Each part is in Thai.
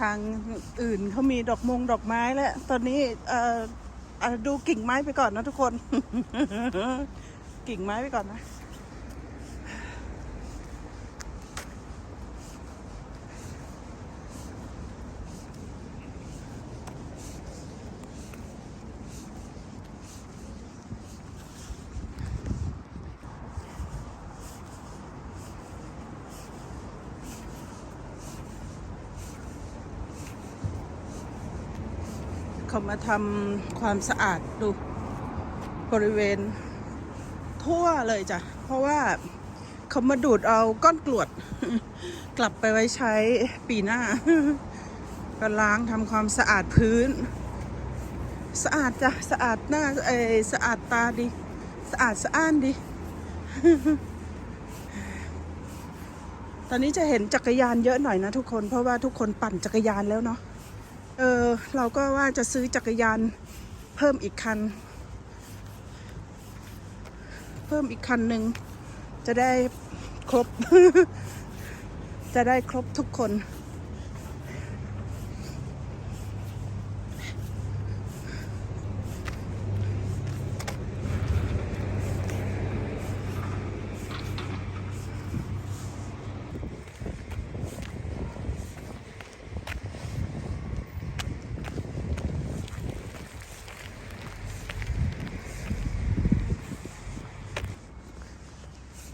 ทางอื่นเขามีดอกมงดอกไม้แล้ว ตอนนี้เอ่อดูกิ่งไม้ไปก่อนนะทุกคน กิ่งไม้ไปก่อนนะ มาทำความสะอาดดูบริเวณทั่วเลยจ้ะ เพราะว่าเขามาดูดเอาก้อนกรวด กลับไปไว้ใช้ปีหน้า ก็ล้างทำความสะอาดพื้น สะอาดจ้ะ สะอาดหน้าเอสะอาดตาดี สะอาดสะอ้านดี ตอนนี้จะเห็นจักรยานเยอะหน่อยนะทุกคน เพราะว่าทุกคนปั่นจักรยานแล้วเนาะ เออเราก็ว่าจะซื้อจักรยานเพิ่มอีกคัน เพิ่มอีกคันหนึ่งจะได้ครบ จะได้ครบทุกคน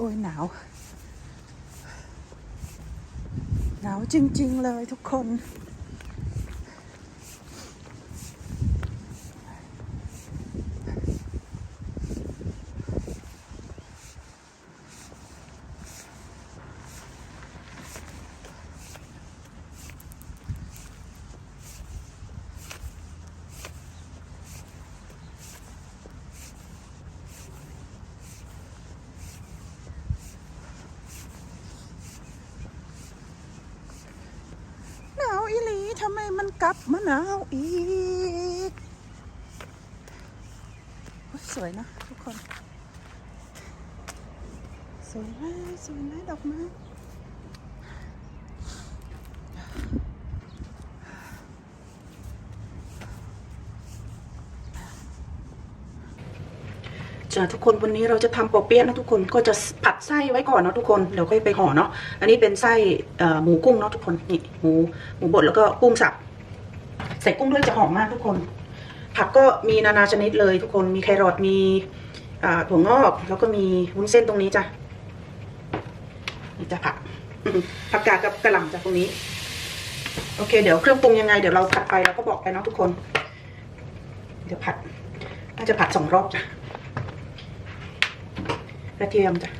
โอ้ยหนาว หนาวจริง ๆ เลยทุกคนาวอีหลีทำไมมันกลับมาหนาวอีกโอ้ยสวยนะทุกคน สวยมากสวยนะดอกไม้จ้าทุกคนวันนี้เราจะทำปอเปี๊ยะนะทุกคนก็จะผัดไส้ไว้ก่อนเนาะทุกคนเดี๋ยวค่อยไปห่อเนาะอันนี้เป็นไส้หมูกุ้งเนาะทุกคนนี่หมูหมูบดแล้วก็กุ้งสับใส่กุ้งด้วยจะหอมมากทุกคน ผักก็มีนานาชนิดเลยทุกคนมีแครอทมีถั่วงอกแล้วก็มีวุ้นเส้นตรงนี้จ้ะ จะผักผักกาดกับกระหล่ำจากตรงนี้ โอเค เดี๋ยวเครื่องปรุงยังไง เดี๋ยวเราผัดไปเราก็บอกไปเนาะทุกคน เดี๋ยวผัดน่าจะผัดสองรอบจ้ะกระเทียมจ้ะ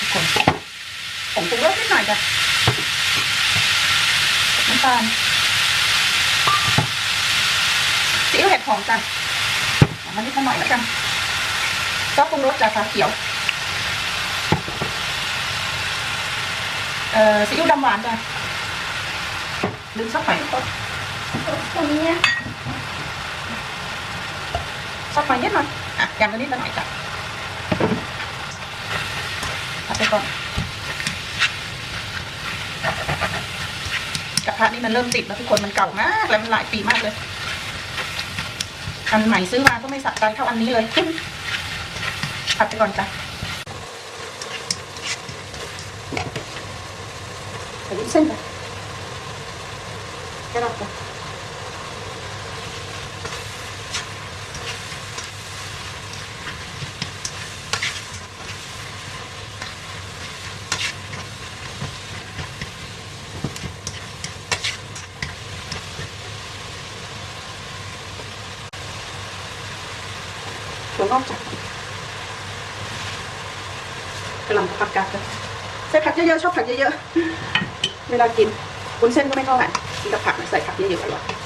ทุกคนผมปรุงรสนิดหน่อยจ้ะน้ำตาลซีอิ๊วเห็ดหอมจ้ะเอามันนิดหน่อยแล้วกันซอสปรุงรสจ้ะฟ้าเขียว เอ่อซีอิ๊วดำหวานจ้ะ ลืมซอสหอยต้นตรงนี้ซอสหอยนิดหน่อยอะอย่างละนิดละหน่อยจ้ะเอาไปก่อนกระทะนี่มันเริ่มติดแล้วทุกคนมันเก่ามากแล้วมันหลายปีมากเลย อันใหม่ซื้อมาก็ไม่สะใจเท่าอันนี้เลยผัดไปก่อนจ้ะใส่วุ้นเส้นไป แค่นั้นจ้ะถั่วงอกจ้ะกระหล่ำผักกาดเลยใส่ผักเยอะๆชอบผักเยอะๆเวลากินวุ้นเส้นก็ไม่เท่าไหร่ กินกับผักนะใส่ผักเยอะๆอร่อย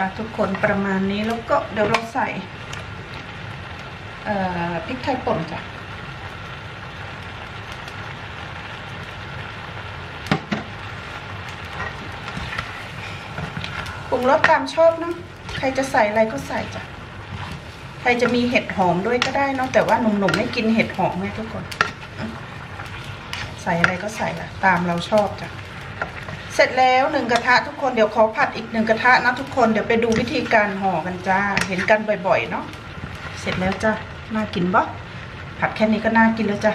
จ้าทุกคนประมาณนี้แล้วก็เดี๋ยวเราใส่พริกไทยป่นจ้ะปรุงรสตามชอบเนาะใครจะใส่อะไรก็ใส่จ้ะใครจะมีเห็ดหอมด้วยก็ได้เนาะแต่ว่าหนุ่มๆไม่กินเห็ดหอมไงทุกคน ใส่อะไรก็ใส่ละตามเราชอบจ้ะ สร็จแล้วหนึ่งกระทะทุกคนเดี๋ยวขอผัดอีกหนึ่งกระทะนะทุกคนเดี๋ยวไปดูวิธีการห่อกันจ้า เห็นกันบ่อยๆเนาะเสร็จแล้วจ้าน่ากินปะผัดแค่นี้ก็น่ากินแล้วจ้า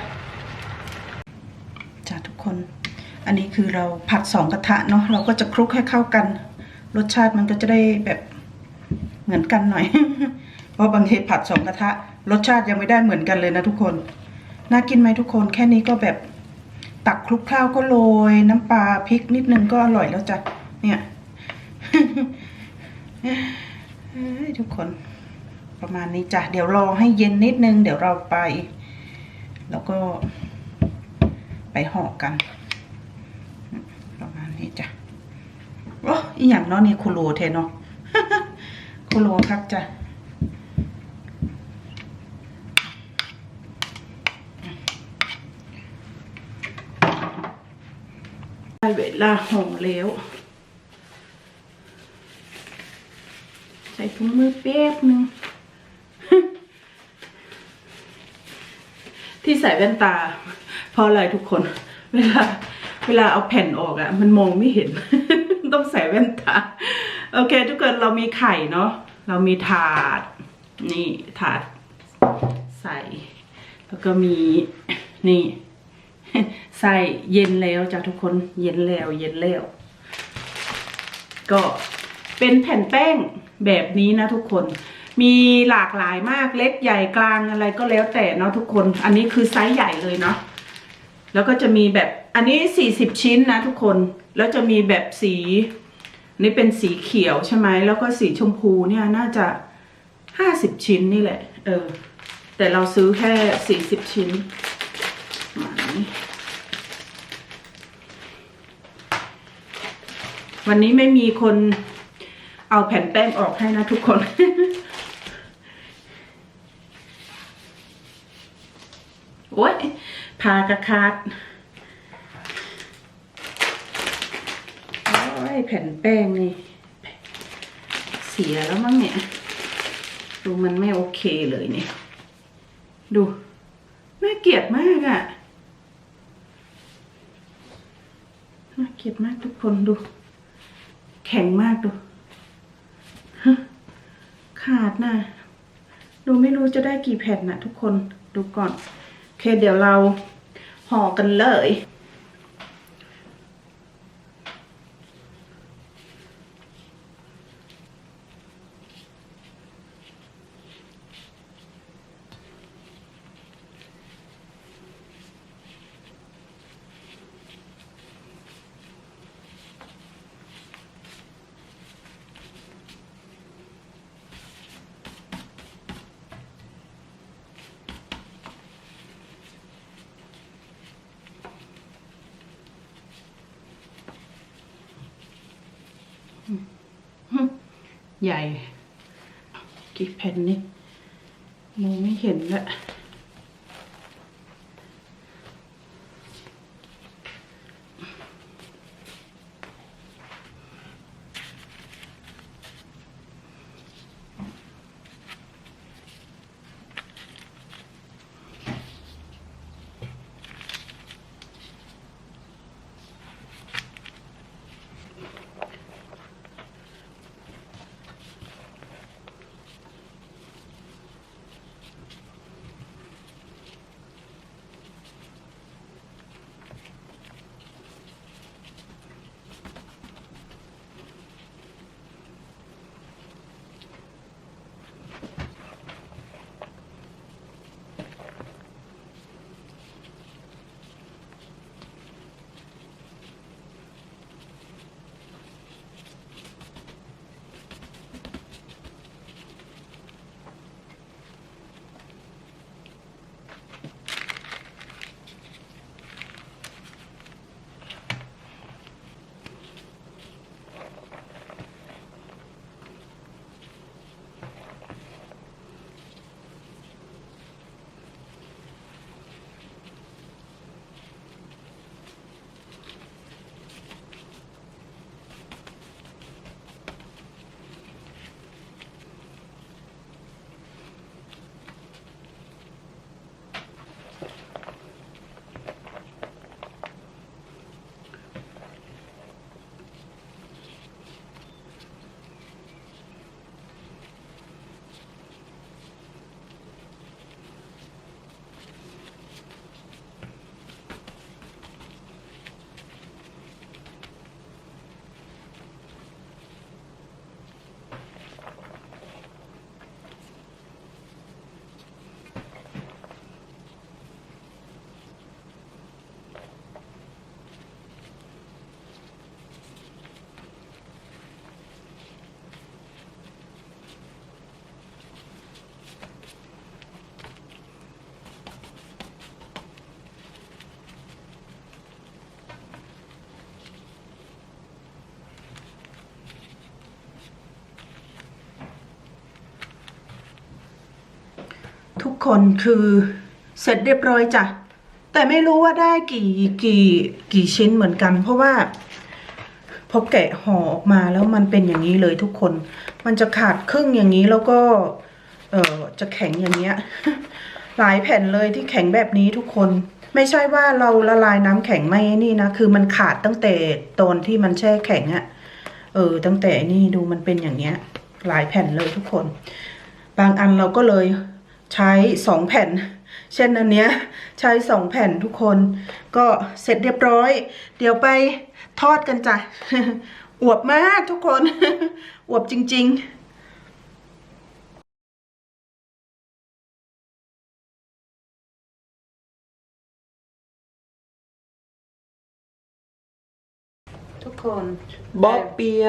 จ้าทุกคน อันนี้คือเราผัดสองกระทะเนาะเราก็จะคลุกให้เข้ากัน รสชาติมันก็จะได้แบบเหมือนกันหน่อย เพราะบางทีผัดสองกระทะ รสชาติยังไม่ได้เหมือนกันเลยนะทุกคน น่ากินไหมทุกคนแค่นี้ก็แบบ ตักคลุกข้าวก็โรยน้ำปลาพริกนิดนึงก็อร่อยแล้วจ้ะ เนี่ยทุกคนประมาณนี้จ้ะ เดี๋ยวรอให้เย็นนิดนึง เดี๋ยวเราไป แล้วก็ไปห่อกัน ประมาณนี้จ้ะโอ้อีอย่างเนาะนี่คุโรเทเนาะคุโรครับจ้ะ ได้เวลาห่อแล้ว ใส่ถุงมือแป๊บนึง ที่ใส่แว่นตา เพราะอะไรทุกคน เวลา เวลาเอาแผ่นออกอะมันมองไม่เห็น ต้องใส่แว่นตา โอเค ทุกคนเรามีไข่เนาะเรามีถาด นี่ถาดใส่ แล้วก็มีนี่ ใส่เย็นแล้วจ้ะทุกคนเย็นแล้วเย็นแล้ว ก็เป็นแผ่นแป้งแบบนี้นะทุกคนมีหลากหลายมากเล็กใหญ่กลางอะไรก็แล้วแต่เนาะทุกคน อันนี้คือไซส์ใหญ่เลยเนาะแล้วก็จะมีแบบอันนี้สี่สิบชิ้นนะทุกคนแล้วจะมีแบบสีนนี่เป็นสีเขียวใช่ไหมแล้วก็สีชมพูเนี่ยน่าจะห้าสิบชิ้นนี่แหละ เออ แต่เราซื้อแค่สี่สิบชิ้น ประมวันนี้ไม่มีคนเอาแผ่นแป้งออกให้นะทุกคน โอ๊ยพากระคาดโอ้ยแผ่นแป้งนี่ เสียแล้วมั้งเนี่ย ดูมันไม่โอเคเลยเนี่ย ดู น่าเกลียดมากอะ่ะ น่าเกลียดมากทุกคนดู แข็งมากดูขาดนะดูไม่รู้จะได้กี่แผ่นนะทุกคนดูก่อนโอเคเดี๋ยวเราห่อกันเลย ใหญ่ กี่แผ่นนี่มองไม่เห็นละ ทุกคนคือเสร็จเรียบร้อยจ้ะ แต่ไม่รู้ว่าได้กี่กี่กี่ชิ้นเหมือนกัน เพราะว่าพอแกะห่อออกมาแล้วมันเป็นอย่างนี้เลยทุกคน มันจะขาดครึ่งอย่างนี้แล้วก็เออจะแข็งอย่างเงี้ย หลายแผ่นเลยที่แข็งแบบนี้ทุกคน ไม่ใช่ว่าเราละลายน้ำแข็งไม่นี่นะ คือมันขาดตั้งแต่ตอนที่มันแช่แข็งอะเออ ตั้งแต่นี่ดูมันเป็นอย่างเงี้ย หลายแผ่นเลยทุกคน บางอันเราก็เลย ใช้สองแผ่น เช่นอันเนี้ยใช้สองแผ่นทุกคนก็เสร็จเรียบร้อย เดี๋ยวไปทอดกันจ้ะอวบมากทุกคนอวบจริงๆทุกคนบ๊อบเปีย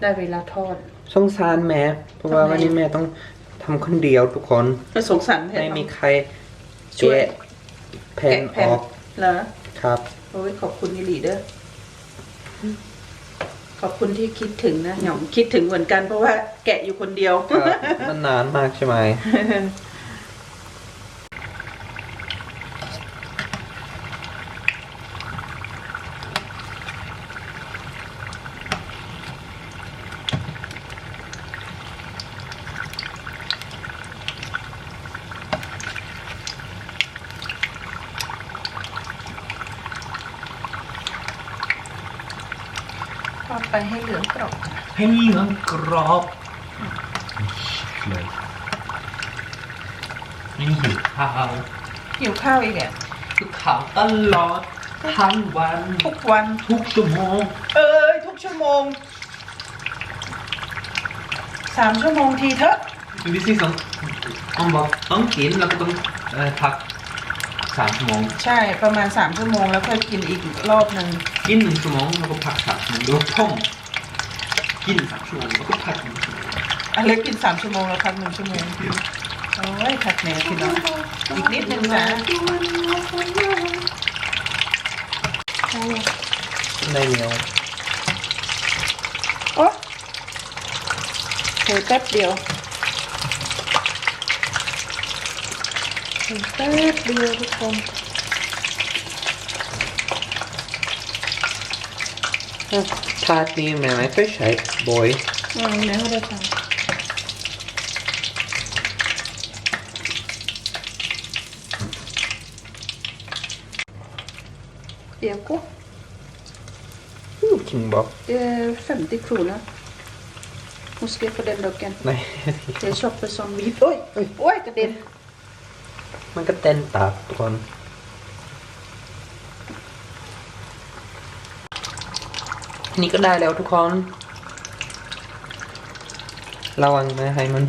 ได้เวลาทอดสงสารแม่เพราะว่าทำไมวันนี้แม่ต้อง ทำคนเดียวทุกคนไม่สงสารแผ่นไม่มีใครช่วยแกะแผ่นแกะแผ่นออกเหรอครับ โอ้ยขอบคุณนิลีเด้อขอบคุณที่คิดถึงนะหย่อมคิดถึงเหมือนกันเพราะว่าแกะอยู่คนเดียวครับมันนานมากใช่ไหม ไปให้เหลืองกรอบให้เหลืองกรอบเลยนี่หิวข้าวหิวข้าวอีกอะหิวข้าวตลอดทั้งวัน ทุกวันทุกชั่วโมง เอ้ยทุกชั่วโมงสามชั่วโมงทีเถอะวิธีสองต้องบอกต้องกินแล้วก็ต้องเอ่อพัก สามชั่วโมงใช่ประมาณสามชั่วโมงแล้วค่อยกินอีกรอบหนึ่งกินหนึ่งชั่วโมงแล้วก็พักสามชั่วโมงดูท่องกินสามชั่วโมงแล้วก็พักหนึ่งชั่วโมงอันเล็กกินสามชั่วโมงแล้วพักหนึ่งชั่วโมงโอ้ยพักแหนพี่น้องอีกนิดนึงนะได้เหนียวโอ้เผลอแป๊บเดียว แป๊บเดียวทุกคน ทาดนี้แม่ไม่ค่อยใช้บ่อย อืมแล้วได้ทำเดี๋ยวก็ จริงบอก Det är 50 kronor. Måste jag få den docken. ไม่ Jag köper som vit. Oj, oj, oj, den. มันก็เต้นตาทุกคนอันนี้ก็ได้แล้วทุกคน ระวังนะให้มัน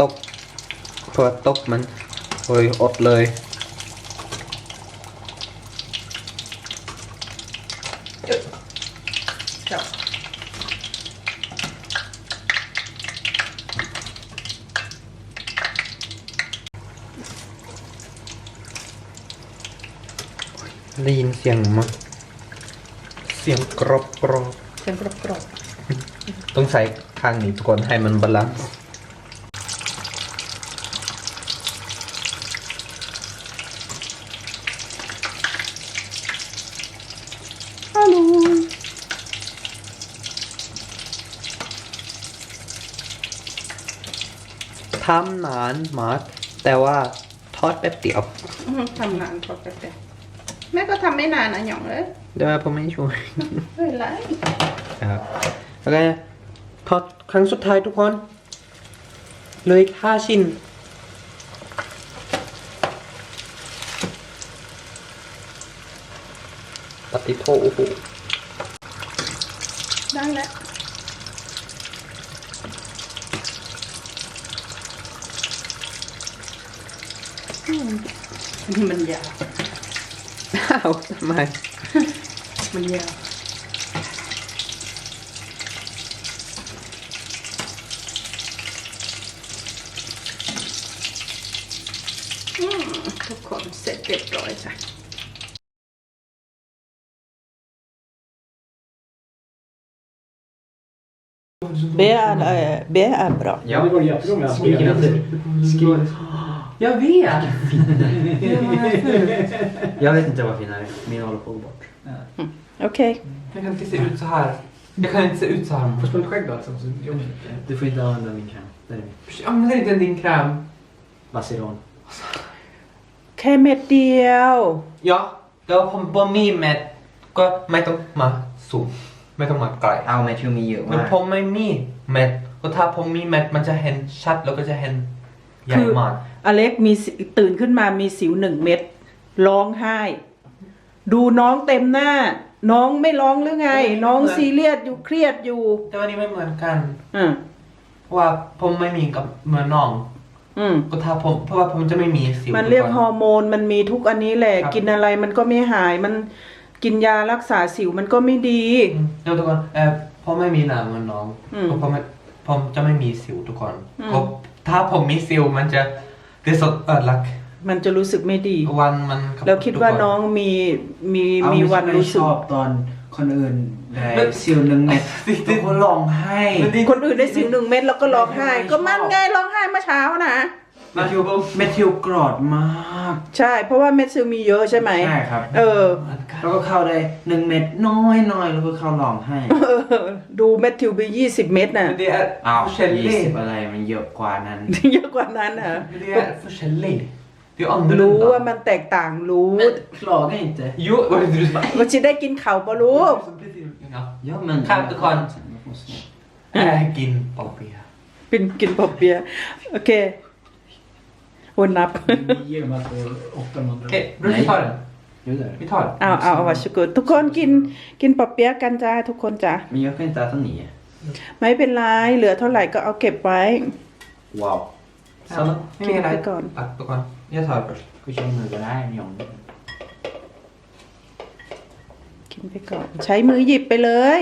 ตกเพื่อตกมันโอ้ยอดเลย ได้ยินเสียงมั้ยเสียงกรอบกรอบ Den grop grop. ต้องใส่ข้างนี้ทุกคนให้มันบาลานซ์ Hallå. ทำนานมากแต่ว่าทอดแป๊บเดียว Mm, ทำนานทอดไปแต่ แม่ก็ทำไม่นานนะหยองเอ้ยเดี๋ยวผมไม่ช่วยไม่เป็นไรครับโอเคทอดครั้งสุดท้ายทุกคนเลยห้าชิ้นปฏิโทโอ้โหได้แล้วอืมอันนี้มันยาว Wow, tämä Miljö. Mm, då kom säkert B är, B eh, är bra. Ja, det var jättebra med Skriv. Jag vet! Jag vet inte vad finare. Min håller på att gå bort. Okej. Jag kan inte se ut så här. Jag kan inte se ut så här. Får spela skägg då alltså? Så jag- Du får inte använda min kräm. Det är min. Använder inte din kräm. Vaseron. แค่เม็ดเดียว Ja, แล้วผมผมมีเม็ดก็ไม่ต้องมาสูงไม่ต้องมาไกลเอาแมทธิวมีเยอะแล้วมากผมไม่มีเม็ดก็ถ้าผมมีเม็ดมันจะเห็นชัดแล้วก็จะเห็นใหญ่มาก อเล็กมีสิตื่นขึ้นมามีสิวหนึ่งเม็ดร้องไห้ ดูน้องเต็มหน้า น้องไม่ร้องหรือไง น้องซีเรียสอยู่เครียดอยู่แต่วันนี้ไม่เหมือนกันอืมเพราะว่าผมไม่มีกับเหมือนน้องอืมก็ถ้าผมเพราะว่าผมจะไม่มีสิวมันเรียกทุฮวัอร์โมนมันมีทุกอันนี้แหละครับกินอะไรมันก็ไม่หายมันกินยารักษาสิวมันก็ไม่ดีอืมเดี๋ยวทุกคนเออผมไม่มีหนามเหมือนน้องอืมเพราะผมไม่ผมจะไม่มีสิวทุกคนอืมก็ถ้าผมมีสิวมันจะ เดสดเออลักมันจะรู้สึกไม่ดีวันมันกับแล้วคิดว่าทุกน้องมีมีเอามีไม่วันใช่รู้สึชกอบตอนคนอื่นได้ซิลหนึ่งเม็ดทุกคนร้องไห้ คนอื่นได้สิวหนึ่งเม็ดแล้วก็ร้องไห้ ก็มันไงร้องไห้เมื่อเช้านะ แมทธิวแมทธิวกรอดมากใช่ เพราะว่าเม็ดซิลมีเยอะใช่ไหม ใช่ครับเออ แล้วก็เข้าได้หนึ่งเม็ดน้อยน้อยๆแล้วก็เข้าร้องไห้เออ ดูเม็ดทิวไปยี่สิบเม็ดน่ะ Men det är อ้าว forskjellig. ยี่สิบอะไรมันเยอะกว่านั้น เยอะกว่านั้นอะ Men det är forskjellig. Det är รู้ว่า annorlunda. มันแตกต่างรู้ klaga inte Jo, vad är det du bara... ว่าจะได้กินเขาปะรู้ Ja. ja men Kan du kan. Ägin papia. เป็นกินปอบเปียะโอเค โอนนับ Vi ger de här på 800. Okej, Bruce, vi tar den. Jo, det är Vi tar den. เอาเอาเอาวัชกุลทุกคนกินกินปอบเปียะกันจ้าทุกคนจ้า Men jag kan inte äta nio. ไม่เป็นไร เหลือเท่าไหร่ก็เอาเก็บไว้ Wow. Sanna, Okej, med det går. Tack, då kan. Jag tar det först. กูชมมือก็ได้ไม่ยอมกินไปก่อน ใช้มือหยิบไปเลย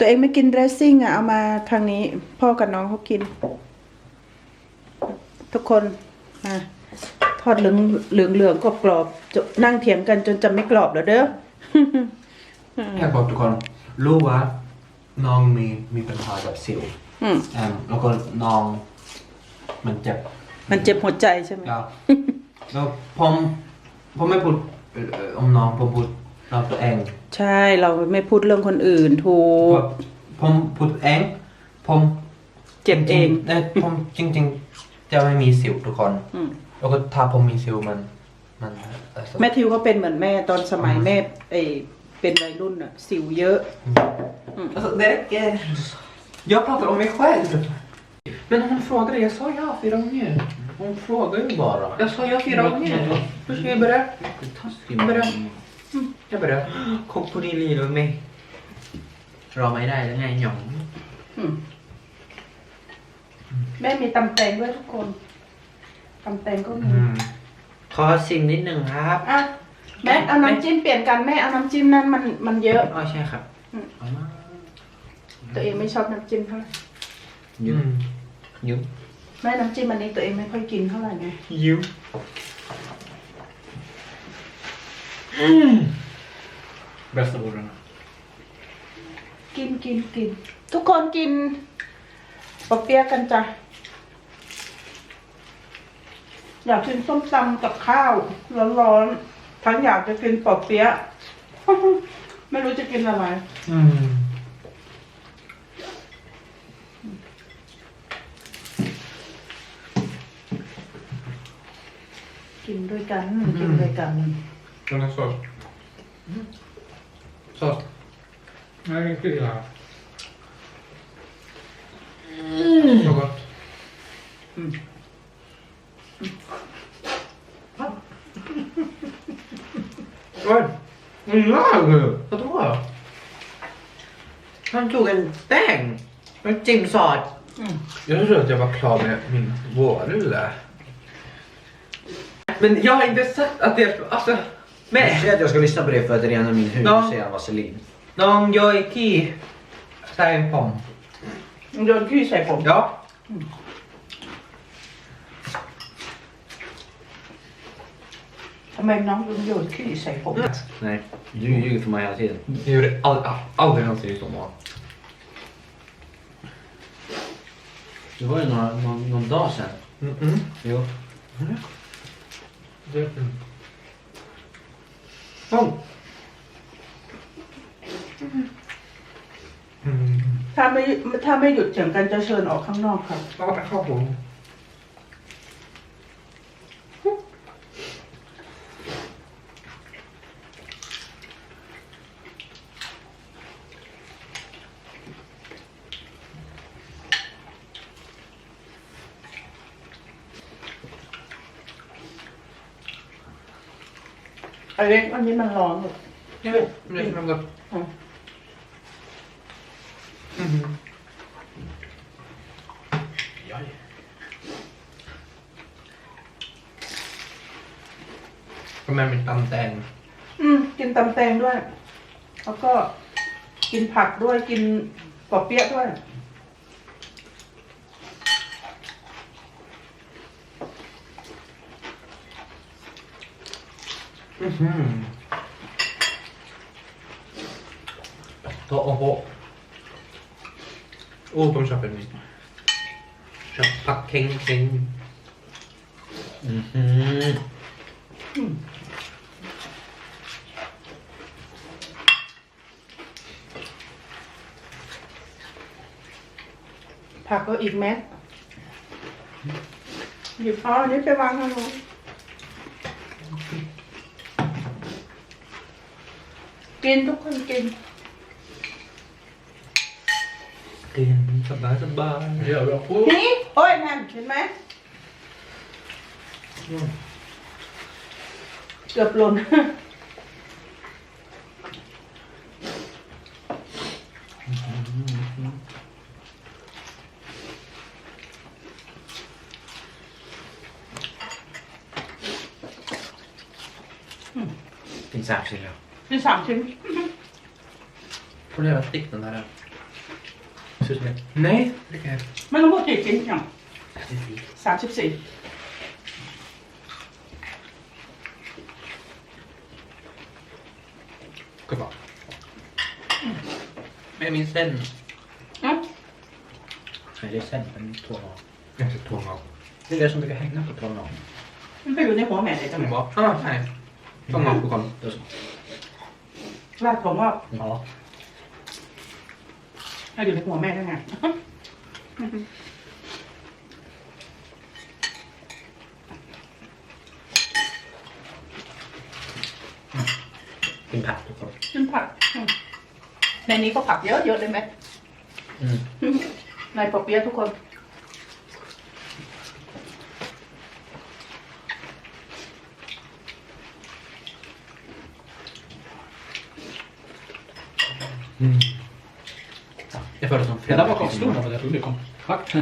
ตัวเองไม่กินเดรสซิ่งอะเอามาทางนี้พ่อกับน้องเขากิน ทุกคนมาทอดเหลืองเหลืองเหลืองกรอบกรอบๆจะนั่งเถียงกันจนจะไม่กรอบแล้วเด้อ Helt bort, du kan. Lova. Någon med, med den här av sill. อืม Um, och någon... Men typ. มันเจ็บหัวใจใช่ไหม Ja. Då, pom... Pom är på... Om någon på på... Någon på en. ใช่เราไม่พูดเรื่องคนอื่นถูก På- Pom på en. Pom... เจ็บเอง Nej, pom... Jing jing. จะไม่มีสิวทุกคนอืมแล้วก็ถ้าผมมีสิวมัน มันเอ่อแม่ทิวเขาเป็นเหมือนแม่ตอนสมัยแม่เอยเป็นวัยรุ่นอะสิวเยอะ Alltså, det räcker. Jag pratar om mig själv. Men hon frågade, jag sa ja fyra gånger. Hon frågar ju bara. Jag sa ja fyra gånger. Då ska jag börja. Börja. Jag börjar. คบผู้นี้รีรู้ไหมรอไม่ได้แล้วไงหยองอืมแม่มีตำแตงด้วยทุกคนตำแตงก็มี Mm. ขอชิมนิดหนึ่งครับอะแม่เอาน้ำจิ้มเปลี่ยนกันแม่เอาน้ำจิ้มนั้นมันมันเยอะอ๋อใช่ครับอืมเอามาตัวเองไม่ชอบน้ำจิ้มเท่าไหร่ยุบ Mm. ยุบแม่น้ำจิ้มอันนี้ตัวเองไม่ค่อยกินเท่าไหร่ไง Jo. Bästa orden. กินกินกิน ทุกคนกินปะเปี๊ยะกันจ้ะ อยากกินส้มตำกับข้าวร้อนๆทั้งอยากจะกินปะเปี๊ยะ ไม่รู้จะกินอะไร Mm. กินด้วยกันกินด้วยกัน Den här sås. Sås. Nej, inte illa. Så gott. Oj. Jag. Vad tror jag? มันถูกกันแป้งมันจิ้มซอส Jag trodde att jag var klar med min vårrulle. Men jag har inte sagt att det... Alltså... Men Men... säg att jag ska lyssna på det för att rena min hud Ja. och säga vaselin. Någon jag är key. Säg pom. โยนขี้ใส่ผม Ja. ททำไมน้องลุงโยนขี้ใส่ผม Nej, du ljuger för mig hela tiden. Jag gjorde all, all, aldrig någonsin utom mat. Det var ju några, någon, någon dag sedan. Mm-mm. Jo. Det... Sånn. Mm. ถ้าไม่ถ้าไม่หยุดเถียงกันจะเชิญออกข้างนอกครับ Ja, jeg har på. ไอเล็ก อันนี้มันร้อนเลย Jag vet, men det smakar gott. Mm. Mhm. Jaj. ก็แม่เป็นตำแตงอืม กินตำแตงด้วย แล้วก็กินผักด้วยกินปอเปี๊ยะด้วย Mhm. Ta och på. Och de köper min. Köp pack king king. Mhm. ผักก็อีกแม็ดหยิบเอาอันนี้ไปวางข้างโน้น กินทุกคนกิน Ren, sabbar, sabbar. Ja, bra. Oh. นี่ โอ้ยนั่นเห็นไหมเกือบหล่น Finns särskilt ja. มีสามชิ้น Får du göra stick den där? Ser ut som ett... Nej, det kan jag ไม่รู้ว่ากี่ชิ้นอย่างสามสิบสี่ Ska vara. Men jag minns sen. อืม Nej, det är sen. Den är två av. Jag ska tånga av. Det är det som brukar hänga på två av. มันไปอยู่ในหัวแม่เลยจัง Den var... Ah, nej. Tånga av på kollen. Då så. ลาดผมว่า Ja. ให้อยู่ในหัวแม่ได้ไง Din pack då. ขึ้นผักอืมในนี้ก็ผักเยอะเยอะเลยไหม Mm. ในปอเปี๊ยะทุกคน Jag förde som Det där var konstigt vad det trodde kom. Tack.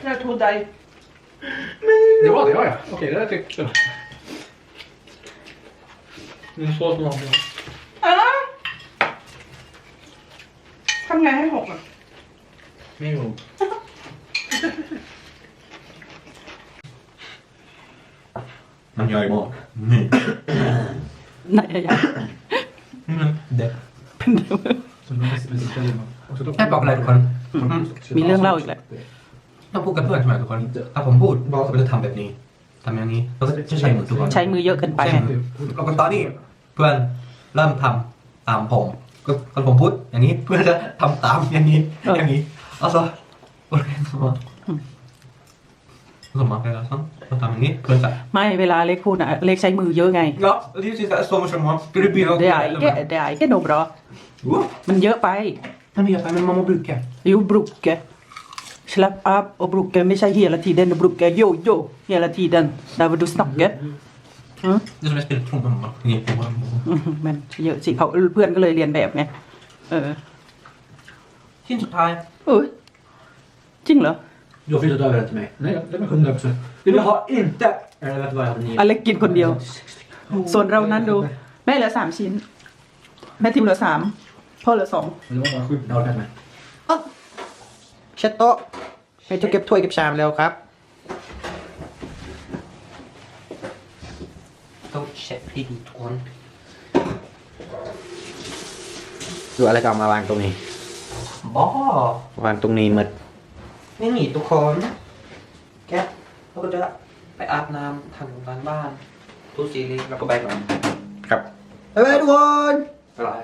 แค่ทูได Det var det, ja, ja. Okej, det där tyckte jag. Det är så som man อ้าวทำไงให้หกอะ Men jo. มันย่อยมา กไหนอะยะเด็กเป็นเรื่องแค่บอกอะไรทุกคน มีเรื่องเล่าอีกแหละเราพูดกับเพื่อนใช่ไหมทุกคน ถ้าผมพูดบอกเราจะทำแบบนี้ทำอย่างนี้เราก็จะใช้มือทุกคนใช้มือเยอะเกินไปใช่ไงมือแล้วก็ตอนนี้เพื่อนเริ่มทำตามผมก็ก็ผมพูดอย่างนี้เพื่อนจะทำตามอย่างนี้เอออย่างนี้เอาซะโอเคสมมติ สมมติแล้วซ้ำตามอย่างนี้เกินสักไม่เวลาเล็กพูดนะเล็กใช้มือเยอะไงเล้วรีบที่จะสมมติสมมติฟิลิปปินส์เราได้แก่ได้แก่นมหรอมันเยอะไปมันเยอะไปมันมาโมบรุกแกยูบรุกแกสลับอัพโอบรุกแกไม่ใช่เฮียละทีเดนบรุกแกโยโย่เฮียละทีเดนดาวดูสต็อกแก Det som jag spelar trumman bara. มันเยอะสิเขาเพื่อนก็เลยเรียนแบบไงเออที่สุดท้ายเออจริงเหรอ Du har flyttat över den till mig. Nej, det var 100 procent. Vill du ha inte? Eller vet du vad jag hade nio? อเล็กกินคนเดียว ส่วนเรานั้นดู แม่เหลือสามชิ้น แม่ทิมเหลือสามพ่อเหลือสอง Men det var bara sju. Jag orkar inte med. เช็ดโต๊ะให้ทุกเก็บถ้วยเก็บชามแล้วครับ ต้องเช็คให้ดีทุกคนดูอะไรก็เอามาวางตรงนี้บอวางตรงนี้หมด ไม่หนีทุกคน แกเราก็จะไปอาบน้ำทำงานบ้านทุกซีรีส์แล้วก็ไปก่อนครับบ๊ายบายทุกคน บ๊ายบาย